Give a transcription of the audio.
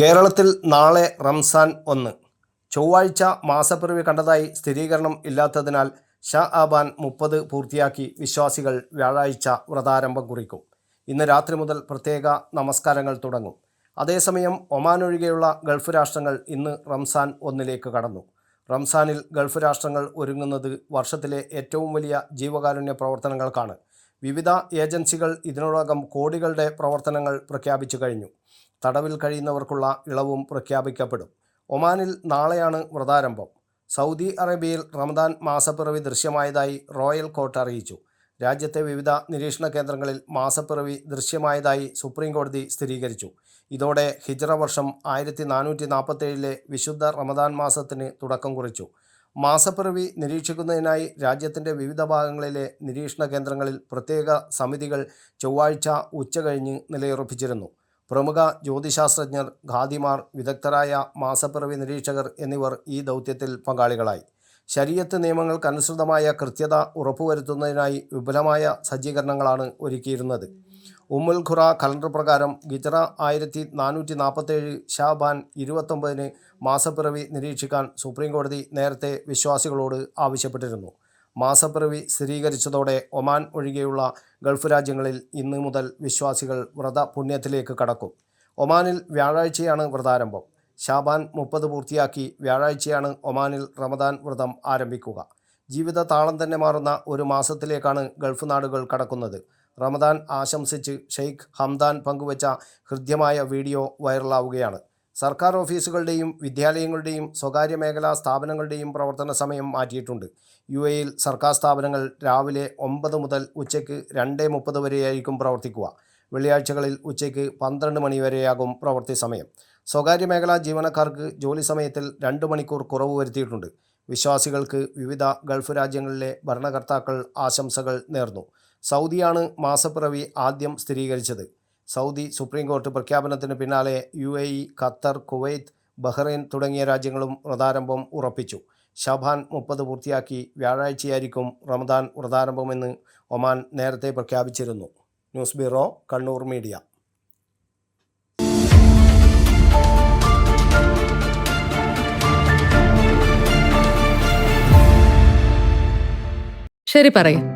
കേരളത്തിൽ നാളെ റംസാൻ ഒന്ന്. ചൊവ്വാഴ്ച മാസപ്പിറവി കണ്ടതായി സ്ഥിരീകരണം ഇല്ലാത്തതിനാൽ ഷാ ആബാൻ മുപ്പത് പൂർത്തിയാക്കി വിശ്വാസികൾ വ്യാഴാഴ്ച വ്രതാരംഭം കുറിക്കും. ഇന്ന് രാത്രി മുതൽ പ്രത്യേക നമസ്കാരങ്ങൾ തുടങ്ങും. അതേസമയം ഒമാൻ ഒഴികെയുള്ള ഗൾഫ് രാഷ്ട്രങ്ങൾ ഇന്ന് റംസാൻ ഒന്നിലേക്ക് കടന്നു. റംസാനിൽ ഗൾഫ് രാഷ്ട്രങ്ങൾ ഒരുങ്ങുന്നത് വർഷത്തിലെ ഏറ്റവും വലിയ ജീവകാരുണ്യ പ്രവർത്തനങ്ങൾക്കാണ്. വിവിധ ഏജൻസികൾ ഇതിനോടകം കോടികളുടെ പ്രവർത്തനങ്ങൾ പ്രഖ്യാപിച്ചു കഴിഞ്ഞു. തടവിൽ കഴിയുന്നവർക്കുള്ള ഇളവും പ്രഖ്യാപിക്കപ്പെടും. ഒമാനിൽ നാളെയാണ് വ്രതാരംഭം. സൗദി അറേബ്യയിൽ റമദാൻ മാസപ്പിറവി ദൃശ്യമായതായി റോയൽ കോർട്ട് അറിയിച്ചു. രാജ്യത്തെ വിവിധ നിരീക്ഷണ കേന്ദ്രങ്ങളിൽ മാസപ്പിറവി ദൃശ്യമായതായി സുപ്രീം കോടതി സ്ഥിരീകരിച്ചു. ഇതോടെ ഹിജ്റ വർഷം ആയിരത്തി നാനൂറ്റി നാൽപ്പത്തേഴിലെ വിശുദ്ധ റമദാൻ മാസത്തിന് തുടക്കം കുറിച്ചു. മാസപ്പിറവി നിരീക്ഷിക്കുന്നതിനായി രാജ്യത്തിന്റെ വിവിധ ഭാഗങ്ങളിലെ നിരീക്ഷണ കേന്ദ്രങ്ങളിൽ പ്രത്യേക സമിതികൾ ചൊവ്വാഴ്ച ഉച്ചകഴിഞ്ഞ് നിലയുറപ്പിച്ചിരുന്നു. പ്രമുഖ ജ്യോതിശാസ്ത്രജ്ഞർ ഖാദിമാർ വിദഗ്ധരായ മാസപ്പിറവി നിരീക്ഷകർ എന്നിവർ ഈ ദൗത്യത്തിൽ പങ്കാളികളായി. ശരീരത്ത് നിയമങ്ങൾക്കനുസൃതമായ കൃത്യത ഉറപ്പുവരുത്തുന്നതിനായി വിപുലമായ സജ്ജീകരണങ്ങളാണ് ഒരുക്കിയിരുന്നത്. ഉമ്മുൽ ഖുറ കലണ്ടർ പ്രകാരം ഗിജറ ആയിരത്തി നാനൂറ്റി നാൽപ്പത്തേഴ് ഷാബാൻ ഇരുപത്തൊമ്പതിന് മാസപ്പിറവി നിരീക്ഷിക്കാൻ സുപ്രീം കോടതി നേരത്തെ വിശ്വാസികളോട് ആവശ്യപ്പെട്ടിരുന്നു. മാസപ്പിറവി സ്ഥിരീകരിച്ചതോടെ ഒമാൻ ഒഴികെയുള്ള ഗൾഫ് രാജ്യങ്ങളിൽ ഇന്ന് മുതൽ വിശ്വാസികൾ വ്രത പുണ്യത്തിലേക്ക് കടക്കും. ഒമാനിൽ വ്യാഴാഴ്ചയാണ് വ്രതാരംഭം. ഷാബാൻ മുപ്പത് പൂർത്തിയാക്കി വ്യാഴാഴ്ചയാണ് ഒമാനിൽ റമദാൻ വ്രതം ആരംഭിക്കുക. ജീവിത താളം തന്നെ മാറുന്ന ഒരു മാസത്തിലേക്കാണ് ഗൾഫ് നാടുകൾ കടക്കുന്നത്. റമദാൻ ആശംസിച്ച് ഷെയ്ഖ് ഹംദാൻ പങ്കുവച്ച ഹൃദ്യമായ വീഡിയോ വൈറലാവുകയാണ്. സർക്കാർ ഓഫീസുകളുടെയും വിദ്യാലയങ്ങളുടെയും സ്വകാര്യ മേഖലാ സ്ഥാപനങ്ങളുടെയും പ്രവർത്തന സമയം മാറ്റിയിട്ടുണ്ട്. യു എയിൽ സർക്കാർ സ്ഥാപനങ്ങൾ രാവിലെ ഒമ്പത് മുതൽ ഉച്ചയ്ക്ക് രണ്ട് മുപ്പത് വരെയായിരിക്കും പ്രവർത്തിക്കുക. വെള്ളിയാഴ്ചകളിൽ ഉച്ചയ്ക്ക് പന്ത്രണ്ട് മണി വരെയാകും പ്രവൃത്തി സമയം. സ്വകാര്യ മേഖലാ ജീവനക്കാർക്ക് ജോലി സമയത്തിൽ രണ്ട് മണിക്കൂർ കുറവ് വരുത്തിയിട്ടുണ്ട്. വിശ്വാസികൾക്ക് വിവിധ ഗൾഫ് രാജ്യങ്ങളിലെ ഭരണകർത്താക്കൾ ആശംസകൾ നേർന്നു. സൗദിയാണ് മാസപ്പിറവി ആദ്യം സ്ഥിരീകരിച്ചത്. സൗദി സുപ്രീം കോടതി പ്രഖ്യാപനത്തിന് പിന്നാലെ U A E Qatar Kuwait Bahrain തുടങ്ങിയ രാജ്യങ്ങളും വ്രതാരംഭം ഉറപ്പിച്ചു. ഷബാൻ മുപ്പത് പൂർത്തിയാക്കി വ്യാഴാഴ്ചയായിരിക്കും റമദാൻ വ്രതാരംഭമെന്ന് ഒമാൻ നേരത്തെ പ്രഖ്യാപിച്ചിരുന്നു. News bureau Kannur media. ശരി പറയ്.